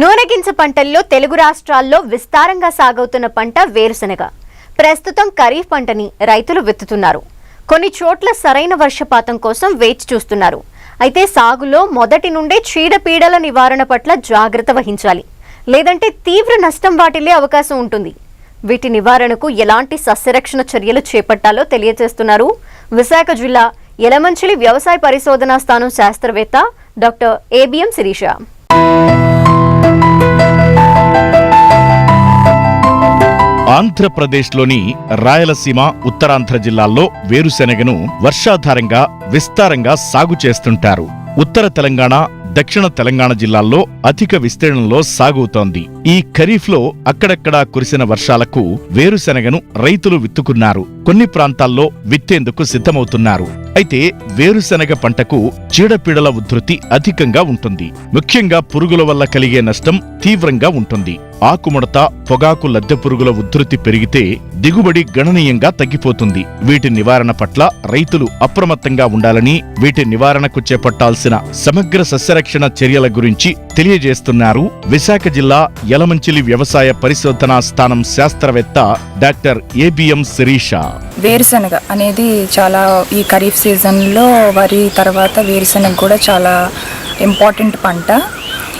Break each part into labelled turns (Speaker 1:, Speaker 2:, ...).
Speaker 1: నూనెగింజ పంటల్లో తెలుగు రాష్ట్రాల్లో విస్తారంగా సాగవుతున్న పంట వేరుశనగ. ప్రస్తుతం ఖరీఫ్ పంటని రైతులు విత్తుతున్నారు. కొన్ని చోట్ల సరైన వర్షపాతం కోసం వేచి చూస్తున్నారు. అయితే సాగులో మొదటి నుండే చీడపీడల నివారణ పట్ల జాగ్రత్త వహించాలి. లేదంటే తీవ్ర నష్టం వాటిల్లే అవకాశం ఉంటుంది. వీటి నివారణకు ఎలాంటి సస్యరక్షణ చర్యలు చేపట్టాలో తెలియజేస్తున్నారు విశాఖ జిల్లా యలమంచిలి వ్యవసాయ పరిశోధనా స్థానం శాస్త్రవేత్త డాక్టర్ ఏబిఎం శిరీష.
Speaker 2: ఆంధ్రప్రదేశ్లోని రాయలసీమ ఉత్తరాంధ్ర జిల్లాల్లో వేరుశెనగను వర్షాధారంగా విస్తారంగా సాగు చేస్తుంటారు. ఉత్తర తెలంగాణ దక్షిణ తెలంగాణ జిల్లాల్లో అధిక విస్తీర్ణంలో సాగుతోంది. ఈ ఖరీఫ్లో అక్కడక్కడా కురిసిన వర్షాలకు వేరుశెనగను రైతులు విత్తుకున్నారు. కొన్ని ప్రాంతాల్లో విత్తేందుకు సిద్ధమవుతున్నారు. అయితే వేరుశెనగ పంటకు చీడపీడల ఉధృతి అధికంగా ఉంటుంది. ముఖ్యంగా పురుగుల వల్ల కలిగే నష్టం తీవ్రంగా ఉంటుంది. ఆకుముడత పొగాకు లద్దె పురుగుల ఉధృతి పెరిగితే దిగుబడి గణనీయంగా తగ్గిపోతుంది. వీటి నివారణ పట్ల రైతులు అప్రమత్తంగా ఉండాలని వీటి నివారణకు చేపట్టాల్సిన సమగ్ర సస్యరక్షణ చర్యల గురించి తెలియజేస్తున్నారు విశాఖ జిల్లా యలమంచిలి వ్యవసాయ పరిశోధనా స్థానం శాస్త్రవేత్త డాక్టర్ ఏబిఎం శిరీష.
Speaker 3: వేరుశనగ అనేది చాలా ఈ ఖరీఫ్ సీజన్లో వరి తర్వాత వేరుశనగ కూడా చాలా ఇంపార్టెంట్ పంట.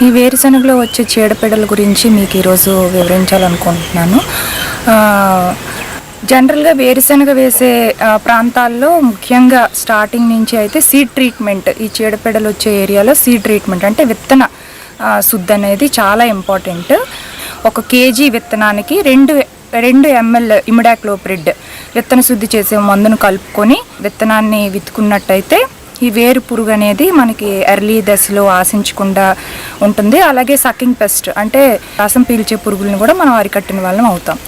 Speaker 3: ఈ వేరుశనగలో వచ్చే చీడపీడల గురించి మీకు ఈరోజు వివరించాలనుకుంటున్నాను. జనరల్గా వేరుశనగ వేసే ప్రాంతాల్లో ముఖ్యంగా స్టార్టింగ్ నుంచి అయితే సీడ్ ట్రీట్మెంట్ ఈ చీడపీడలు వచ్చే ఏరియాలో సీడ్ ట్రీట్మెంట్ అంటే విత్తన శుద్ధి అనేది చాలా ఇంపార్టెంట్. ఒక కేజీ విత్తనానికి రెండు రెండు ఎంఎల్ ఇమిడాక్లోప్రిడ్ విత్తన శుద్ధి చేసే మందును కలుపుకొని విత్తనాన్ని విత్తుకున్నట్టయితే ఈ వేరు పురుగు అనేది మనకి ఎర్లీ దశలో ఆశించకుండా ఉంటుంది. అలాగే సకింగ్ పెస్ట్ అంటే రసం పీల్చే పురుగులను కూడా మనం అరికట్టిన వాళ్ళం అవుతాం.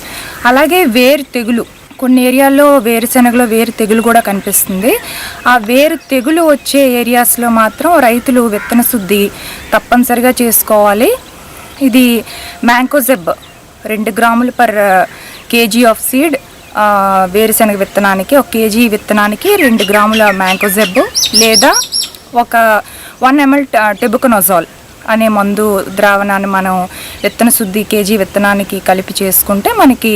Speaker 3: అలాగే వేరు తెగులు కొన్ని ఏరియాల్లో వేరుశెనగలో వేరు తెగులు కూడా కనిపిస్తుంది. ఆ వేరు తెగులు వచ్చే ఏరియాస్లో మాత్రం రైతులు విత్తన శుద్ధి తప్పనిసరిగా చేసుకోవాలి. ఇది మ్యాంకోజెబ్ రెండు గ్రాములు పర్ కేజీ ఆఫ్ సీడ్ వేరుశనగ విత్తనానికి ఒక కేజీ విత్తనానికి రెండు గ్రాముల మ్యాంకోజెబ్ లేదా ఒక వన్ ఎంఎల్ టెబుకనోజాల్ అనే మందు ద్రావణాన్ని మనం విత్తన శుద్ధి కేజీ విత్తనానికి కలిపి చేసుకుంటే మనకి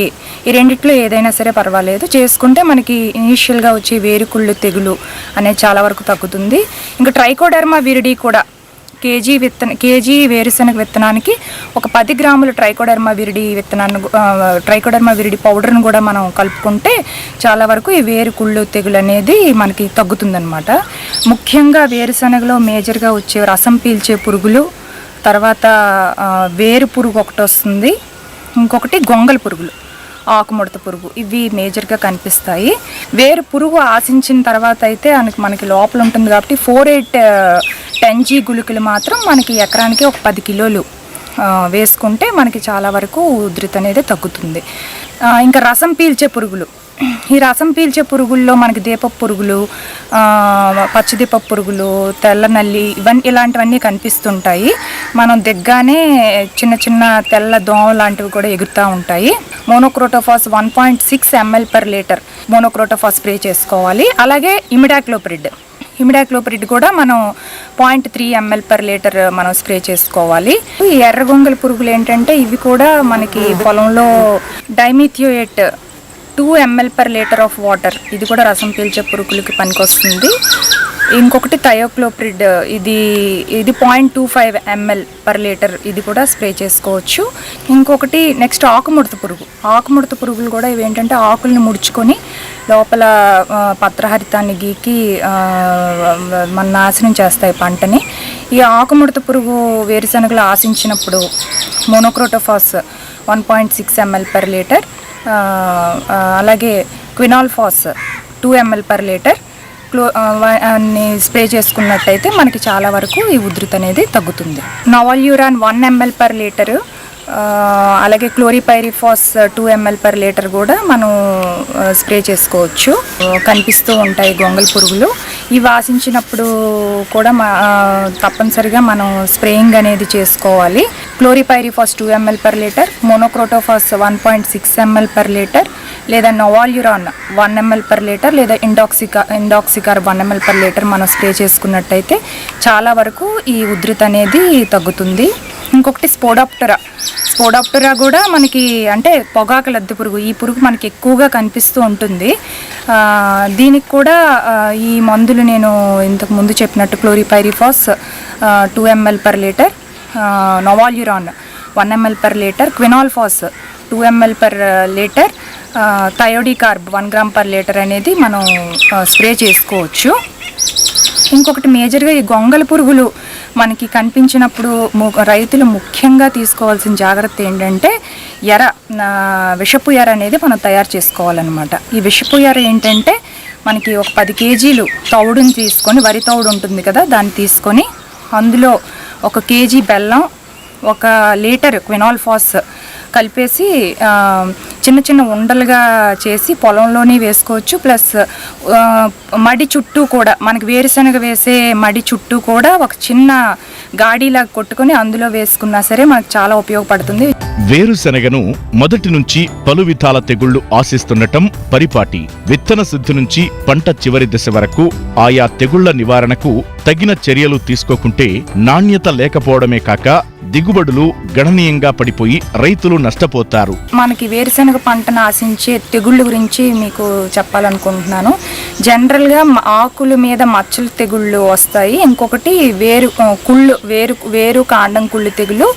Speaker 3: ఈ రెండిట్లో ఏదైనా సరే పర్వాలేదు. చేసుకుంటే మనకి ఇనీషియల్గా వచ్చే వేరుకుళ్ళు తెగులు అనేది చాలా వరకు తగ్గుతుంది. ఇంకా ట్రైకోడర్మా విరిడి కూడా కేజీ విత్తన కేజీ వేరుశనగ విత్తనానికి ఒక పది గ్రాముల ట్రైకోడర్మా విరిడి విత్తనాన్ని గు- ట్రైకోడర్మా విరిడి పౌడర్ను కూడా మనం కలుపుకుంటే చాలా వరకు ఈ వేరు కుళ్ళు తెగులు అనేది మనకి తగ్గుతుందన్నమాట. ముఖ్యంగా వేరుశనగలో మేజర్గా వచ్చే రసం పీల్చే పురుగులు తర్వాత వేరు పురుగు ఒకటి వస్తుంది. ఇంకొకటి గొంగల పురుగులు ఆకుముడత పురుగు. ఇవి మేజర్గా కనిపిస్తాయి. వేరు పురుగు ఆశించిన తర్వాత అయితే మనకి మనకి లోపల ఉంటుంది కాబట్టి ఫోర్ ఎయిట్ టెన్ గుళికలు మాత్రం మనకి ఎకరానికి ఒక పది కిలోలు వేసుకుంటే మనకి చాలా వరకు ఉధృతి అనేది తగ్గుతుంది. ఇంకా రసం పీల్చే పురుగులు. ఈ రసం పీల్చే పురుగుల్లో మనకి దీపపు పురుగులు పచ్చిదీపపు పచ్చదీపపు పురుగులు తెల్ల నల్లి ఇవన్నీ ఇలాంటివన్నీ కనిపిస్తుంటాయి. మనం దిగ్గానే చిన్న చిన్న తెల్ల దోమ లాంటివి కూడా ఎగురుతూ ఉంటాయి. Monocrotophos one point six ML per litre monocrotophos spray చేసుకోవాలి. అలాగే ఇమిడాక్లోప్రిడ్. ఇమిడాక్లోప్రిడ్ కూడా మనం point three ML per litre మనం స్ప్రే చేసుకోవాలి. ఈ ఎర్ర గొంగలి పురుగులు ఏంటంటే ఇవి కూడా మనకి పొలంలో dimethoate two ML per litre of water ఇది కూడా రసం పీల్చే పురుగులకి పనికొస్తుంది. ఇంకొకటి థయోక్లోప్రిడ్ ఇది ఇది point two five ML per litre ఇది కూడా స్ప్రే చేసుకోవచ్చు. ఇంకొకటి నెక్స్ట్ ఆకుముడత పురుగు ఆకుముడత పురుగులు కూడా ఇవి ఏంటంటే ఆకుల్ని ముడుచుకొని లోపల పత్రహరితాన్ని గీకి మన నాశనం చేస్తాయి పంటని. ఈ ఆకుముడత పురుగు వేరుశనగలు ఆశించినప్పుడు monocrotophos one point six ML per litre అలాగే quinalphos two ML per litre క్లో అన్ని స్ప్రే చేసుకున్నట్టయితే మనకి చాలా వరకు ఈ ఉధృతి అనేది తగ్గుతుంది. Novaluron one ML per litre అలాగే chlorpyrifos two ML per litre కూడా మనం స్ప్రే చేసుకోవచ్చు. కనిపిస్తూ ఉంటాయి గొంగల్ పురుగులు. ఇవి ఆశించినప్పుడు కూడా మా తప్పనిసరిగా మనం స్ప్రేయింగ్ అనేది చేసుకోవాలి. Chlorpyrifos two ML per litre monocrotophos one point six ML per litre లేదా novaluron one ML per litre లేదా ఇండాక్సికా indoxacarb one ML per litre మనం స్ప్రే చేసుకున్నట్టయితే చాలా వరకు ఈ ఉధృతి అనేది తగ్గుతుంది. ఇంకొకటి స్పోడాప్టరా. స్పోడాప్టరా కూడా మనకి అంటే పొగాకు లద్దె పురుగు ఈ పురుగు మనకి ఎక్కువగా కనిపిస్తూ ఉంటుంది. దీనికి కూడా ఈ మందులు నేను ఇంతకు ముందు చెప్పినట్టు chlorpyrifos two ML per litre novaluron one ML per litre quinalphos two ML per litre thiodicarb one gram per litre అనేది మనం స్ప్రే చేసుకోవచ్చు. ఇంకొకటి మేజర్గా ఈ గొంగల పురుగులు మనకి కనిపించినప్పుడు ము- రైతులు ముఖ్యంగా తీసుకోవాల్సిన జాగ్రత్త ఏంటంటే ఎర విషపు ఎర అనేది మనం తయారు చేసుకోవాలన్నమాట. ఈ విషపు ఎర ఏంటంటే మనకి ఒక పది కేజీలు తౌడుని తీసుకొని వరి తౌడు ఉంటుంది కదా దాన్ని తీసుకొని అందులో ఒక కేజీ బెల్లం ఒక లీటర్ క్వినాల్ఫాస్ కలిపేసి చిన్న చిన్న ఉండలుగా చేసి పొలంలోనే వేసుకోవచ్చు. ప్లస్ మడి చుట్టూ కూడా మనకి వేరుశనగ వేసే మడి చుట్టూ కూడా ఒక చిన్న గాడిలాగా కొట్టుకొని అందులో వేసుకున్నా సరే మనకు చాలా ఉపయోగపడుతుంది.
Speaker 2: వేరుశెనగను మొదటి నుంచి పలు విధాల తెగుళ్ళు ఆశిస్తుండటం పరిపాటి. విత్తన శుద్ధి నుంచి పంట చివరి దశ వరకు ఆయా తెగుళ్ళ నివారణకు తగిన చర్యలు తీసుకోకుంటే నాణ్యత లేకపోవడమే కాక దిగుబడులు గణనీయంగా పడిపోయి రైతులు నష్టపోతారు.
Speaker 3: మనకి వేరుశనగ పంటను ఆశించే తెగుళ్ళ గురించి మీకు చెప్పాలనుకుంటున్నాను. జనరల్గా ఆకుల మీద మచ్చలు తెగుళ్ళు వస్తాయి. ఇంకొకటి వేరు కుళ్ళు వేరు వేరు కాండం కుళ్ళు తెగులు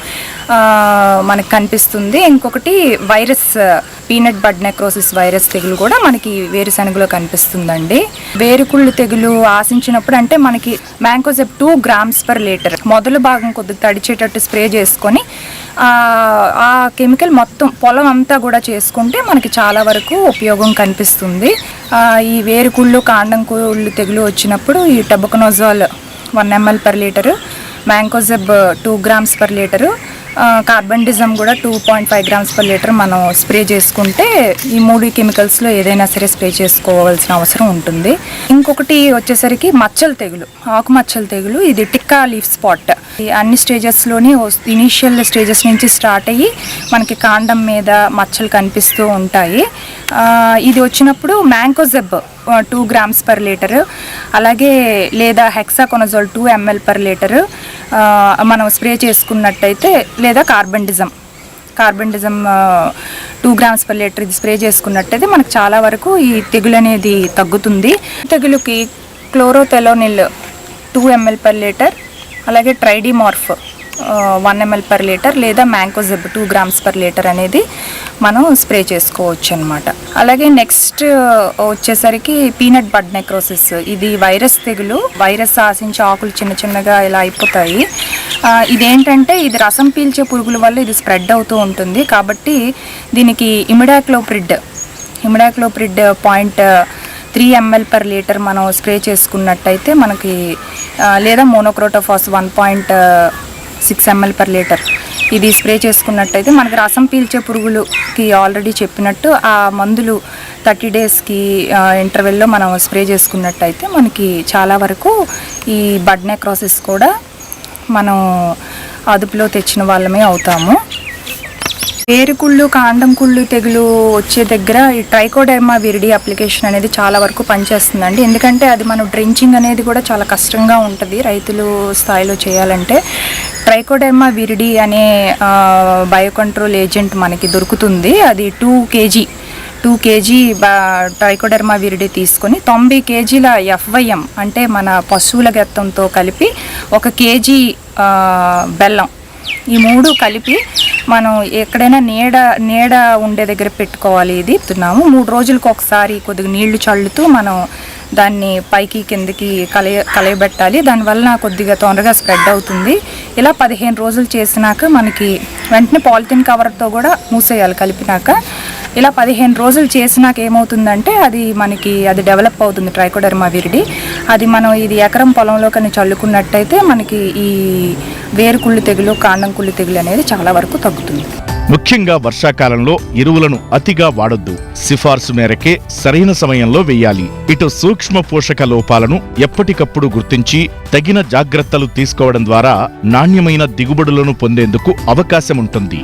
Speaker 3: మనకు కనిపిస్తుంది. ఇంకొకటి virus peanut bud necrosis virus తెగులు కూడా మనకి వేరుశనగలో కనిపిస్తుందండి. వేరుకుళ్ళు తెగులు ఆశించినప్పుడు అంటే మనకి mancozeb two grams per litre. మొదలు భాగం కొద్దిగా తడిచేటట్టు స్ప్రే చేసుకొని ఆ, కెమికల్ మొత్తం పొలం అంతా కూడా చేసుకుంటే మనకి చాలా వరకు ఉపయోగం కనిపిస్తుంది. ఈ వేరుకుళ్ళు కాండం కుళ్ళు తెగులు వచ్చినప్పుడు ఈ tebuconazole one ML per litre mancozeb two grams per litre carbendazim కూడా two point five grams per litre మనం స్ప్రే చేసుకుంటే ఈ మూడు కెమికల్స్లో ఏదైనా సరే స్ప్రే చేసుకోవాల్సిన అవసరం ఉంటుంది. ఇంకొకటి వచ్చేసరికి మచ్చల తెగులు ఆకు మచ్చల తెగులు. ఇది టిక్కా లీఫ్ స్పాట్. ఈ అన్ని స్టేజెస్లోని ఇనీషియల్ స్టేజెస్ నుంచి స్టార్ట్ అయ్యి మనకి కాండం మీద మచ్చలు కనిపిస్తూ ఉంటాయి. ఇది వచ్చినప్పుడు mancozeb two grams per litre. అలాగే లేదా hexaconazole two ML per litre. మనం స్ప్రే చేసుకున్నట్టయితే లేదా carbendazim. Carbendazim two grams per litre ఇది స్ప్రే చేసుకున్నట్టయితే మనకు చాలా వరకు ఈ తెగులు అనేది తగ్గుతుంది. తెగులుకి chlorothalonil two ML per litre అలాగే tridemorph one ML per litre లేదా mancozeb two grams per litre అనేది మనం స్ప్రే చేసుకోవచ్చు అనమాట అలాగే నెక్స్ట్ వచ్చేసరికి పీనట్ బడ్ నెక్రోసిస్. ఇది వైరస్ తెగులు వైరస్ ఆశించే ఆకులు చిన్న చిన్నగా ఇలా అయిపోతాయి. ఇదేంటంటే ఇది రసం పీల్చే పురుగుల వల్ల ఇది స్ప్రెడ్ అవుతూ ఉంటుంది. కాబట్టి దీనికి imidacloprid imidacloprid point three ML per litre మనం స్ప్రే చేసుకున్నట్టయితే మనకి లేదా monocrotophos one point six ML per litre. ఇది స్ప్రే చేసుకున్నట్టయితే మనకి రసం పీల్చే పురుగులకి ఆల్రెడీ చెప్పినట్టు ఆ మందులు థర్టీ డేస్కి ఇంటర్వెల్లో మనం స్ప్రే చేసుకున్నట్టయితే మనకి చాలా వరకు ఈ బడ్ నెక్రోసిస్ కూడా మనం అదుపులో తెచ్చిన వాళ్ళమే అవుతాము. వేరుకుళ్ళు కాండం కుళ్ళు తెగులు వచ్చే దగ్గర ఈ ట్రైకోడెర్మా విరిడి అప్లికేషన్ అనేది చాలా వరకు పనిచేస్తుందండి. ఎందుకంటే అది మనం డ్రించింగ్ అనేది కూడా చాలా కష్టంగా ఉంటుంది రైతులు స్థాయిలో చేయాలంటే. ట్రైకోడెర్మా విరిడి అనే బయోకంట్రోల్ ఏజెంట్ మనకి దొరుకుతుంది. అది two kg two kg trichoderma viride తీసుకొని తొంభై కేజీల ఎఫ్వైఎం అంటే మన పశువుల గెత్తంతో కలిపి ఒక కేజీ బెల్లం ఈ మూడు కలిపి మనం ఎక్కడైనా నీడ నీడ ఉండే దగ్గర పెట్టుకోవాలి ఇది చెప్తున్నాము. మూడు రోజులకు ఒకసారి కొద్దిగా నీళ్ళు చల్లుతూ మనం దాన్ని పైకి కిందకి కలయ కలయబెట్టాలి. దానివల్ల కొద్దిగా తొందరగా స్ప్రెడ్ అవుతుంది. ఇలా పదిహేను రోజులు చేసినాక మనకి వెంటనే పాలిథిన్ కవర్తో కూడా మూసేయాలి కలిపినాక. ఇలా పదిహేను రోజులు చేసినాక ఏమవుతుందంటే అది మనకి అది డెవలప్ అవుతుంది ట్రైకోడర్మా విరిడి అది మనం ఇది ఎకరం పొలంలో కానీ చల్లుకున్నట్టయితే మనకి ఈ వేరు కుళ్ళు తెగులు కాండం కుళ్ళు తెగులు అనేది చాలా వరకు తగ్గుతుంది.
Speaker 2: ముఖ్యంగా వర్షాకాలంలో ఎరువులను అతిగా వాడొద్దు. సిఫార్సు మేరకే సరైన సమయంలో వేయాలి. ఇటు సూక్ష్మ పోషక లోపాలను ఎప్పటికప్పుడు గుర్తించి తగిన జాగ్రత్తలు తీసుకోవడం ద్వారా నాణ్యమైన దిగుబడులను పొందేందుకు అవకాశం ఉంటుంది